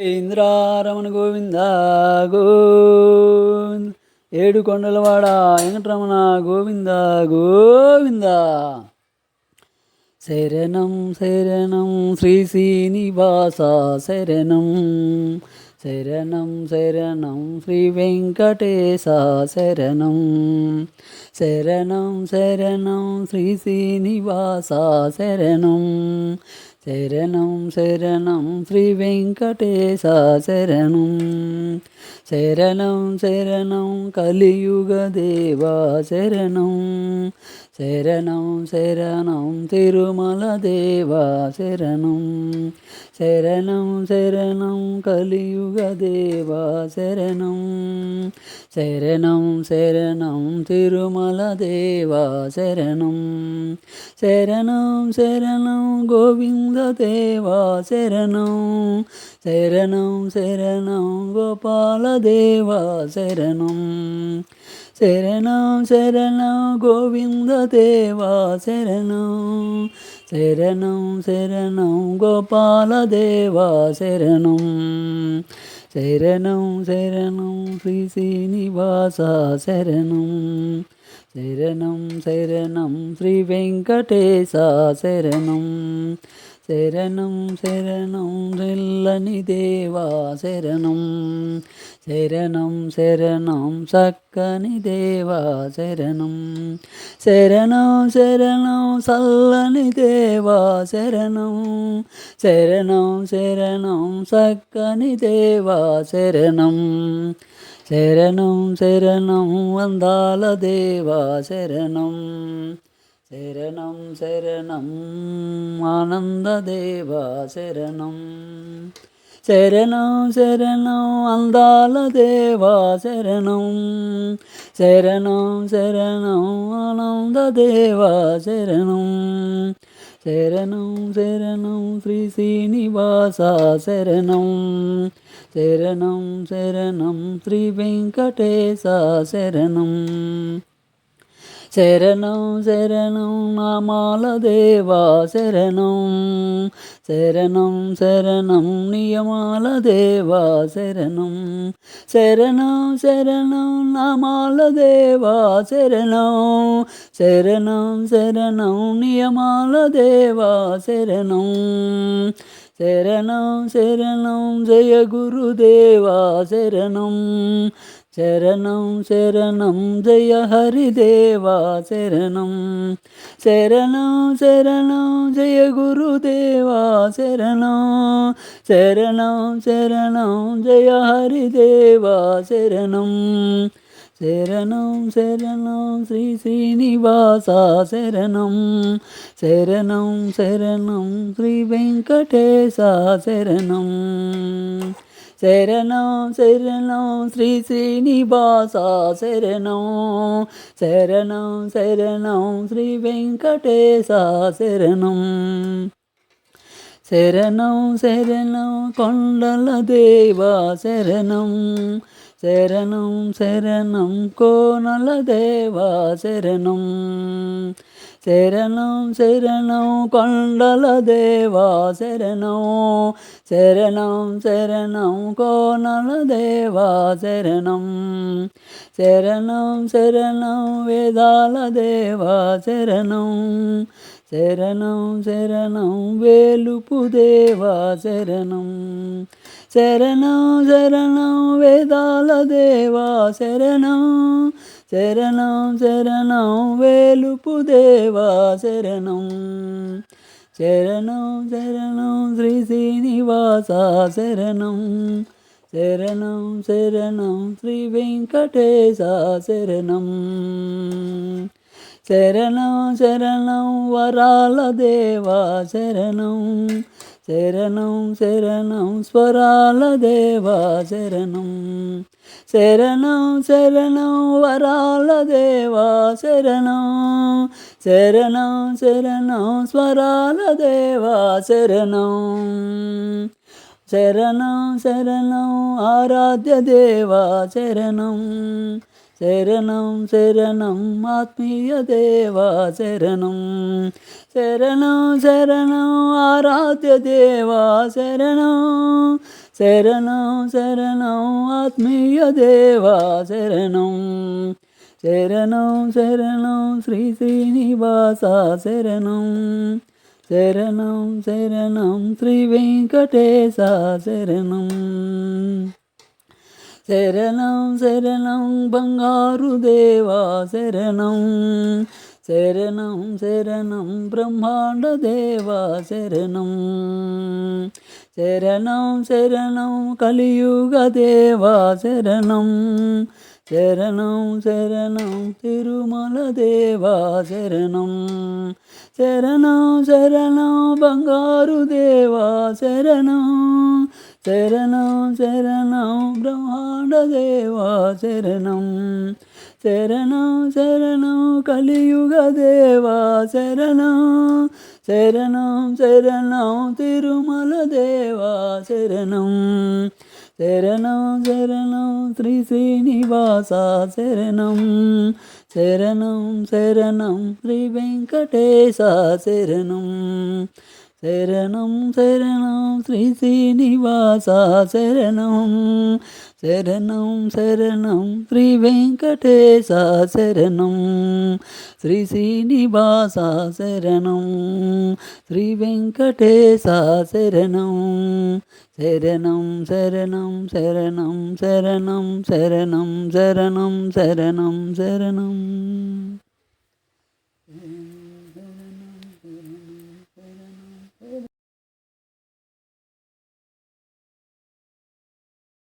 ఇంద్రారమణ గోవింద గోవింద్ ఏడు కొండలవాడ వెంకటరమణ గోవింద గోవింద. శరణం శరణం శ్రీ శ్రీనివాస శరణం. శరణం శరణం శ్రీ వెంకటేశ శరణం. శరణం శరణం శ్రీ శ్రీనివాస శరణం. శరణం శరణం శ్రీ వెంకటేశ శరణం శరణం శరణం కలియుగ దేవా శరణం శరణం శరణం తిరుమల దేవా శరణం శరణం శరణం కలియుగ దేవా శరణం சரணம் சரணம் திருமல தேவா சரணம். சரணம் சரணம் கோவிந்த தேவா சரணம். சரணம் சரணம் கோபால தேவா சரணம். சரணம் சரணம் கோவிந்த தேவா சரணம். சரணம் சரணம் கோபால தேவா சரணம். ശരണം ശരണം ശ്രീ ശ്രീനിവാസ ശരണം. ശരണം ശരണം ശ്രീ വെങ്കടേശ ശരണം. ശരണം ശരണം ചെല്ലനി ദേവാ ശരണം. ശരണം ശരണം സക്കനി ദേവാ ശരണം. ശരണം ശരണം സല്ലനി ദേവാ ശരണം. ശരണം ശരണം സക്കനി ദേവാ ശരണം. ശരണം ശരണം വന്ദാല ദേവാ ശരണം. ശരണം ശരണം ആനന്ദദേവ ശരണം. ശരണം ശരണം അന്താളദേവ ശരണം. ശരണം ശരണം ആനന്ദദേവ ശരണം. ശരണം ശരണം ശ്രീ ശ്രീനിവാസ ശരണം. ശരണം ശരണം ശ്രീ വെങ്കടേശ ശരണം. சரணம் சரணம் நாமால தேவா சரணம். சரணம் சரணம் நியமால தேவா சரணம். சரணம் சரணம் நாமால தேவா சரணம். சரணம் சரணம் நியமால தேவா சரணம். சரணம் சரணம் ஜெய குருதேவா சரணம். சரணம் சரணம் ஜெய ஹரிதேவா சரணம். சரணம் சரணம் ஜெய குருதேவா சரணம். சரணம் சரணம் ஜெய ஹரிதேவா சரணம். சரணம் சரணம் ஸ்ரீ ஸ்ரீனிவாசா சரணம். சரணம் சரணம் ஸ்ரீ வெங்கடேசா சரணம். శరణం శరణం శ్రీ శ్రీనివాస శరణం. శరణం శరణం శ్రీ వెంకటేశ శరణం. శరణం శరణం కొండల దేవా శరణం. శరణం శరణం కోనల దేవా శరణం. శరణం శరణం కొండల దేవా శరణం. శరణం శరణం కోనల దేవా శరణం. శరణం శరణం వేదాల దేవా శరణం. శరణం శరణం వేలుపు దేవా శరణం. శరణం శరణం వేదాల దేవా శరణం. శరణం శరణం వేలుపు దేవా శరణం. శరణం శరణం శ్రీ శ్రీనివాస శరణం. శరణం శరణం శ్రీ వెంకటేశ శరణం. శరణం శరణం వరాల దేవా శరణం. శరణం శరణం స్వరాల దేవా శరణం. శరణం శరణం వరాల దేవా శరణం. శరణం శరణం స్వరాల దేవా శరణం. శరణం శరణం ఆరాధ్య దేవా శరణం. శరణం శరణం ఆత్మీయ దేవా శరణం. శరణం శరణం ఆరాధ్య దేవా శరణం. శరణం శరణం ఆత్మీయ దేవా శరణం. శరణం శరణం శ్రీ శ్రీనివాస శరణం. శరణం శరణం శ్రీ వెంకటేశ శరణం. சரணம் சரணம் பங்காரு தேவா சரணம். சரணம் சரணம் பிரம்மாண்ட தேவா சரணம். சரணம் சரணம் கலியுக தேவா சரணம். சரணம் சரணம் திருமல தேவா சரணம். சரணம் சரணம் பங்காரு தேவா சரணம். శరణం శరణం బ్రహ్మాండ దేవా శరణం. శరణం శరణం కలియుగ దేవా శరణం. శరణం శరణం తిరుమల దేవా శరణం. శరణం శరణం శ్రీ శ్రీనివాస శరణం. శరణం శరణం శ్రీ వెంకటేశ శరణం. ശരണം ശരണം ശ്രീ ശ്രീനിവാസ ശരണം. ശരണം ശരണം ശ്രീ വെങ്കടേശ ശരണം. ശ്രീ ശ്രീനിവാസ ശരണം. ശ്രീ വെങ്കടേശ ശരണം. ശരണം ശരണം ശരണം ശരണം ശരണം ശരണം ശരണം ശരണം.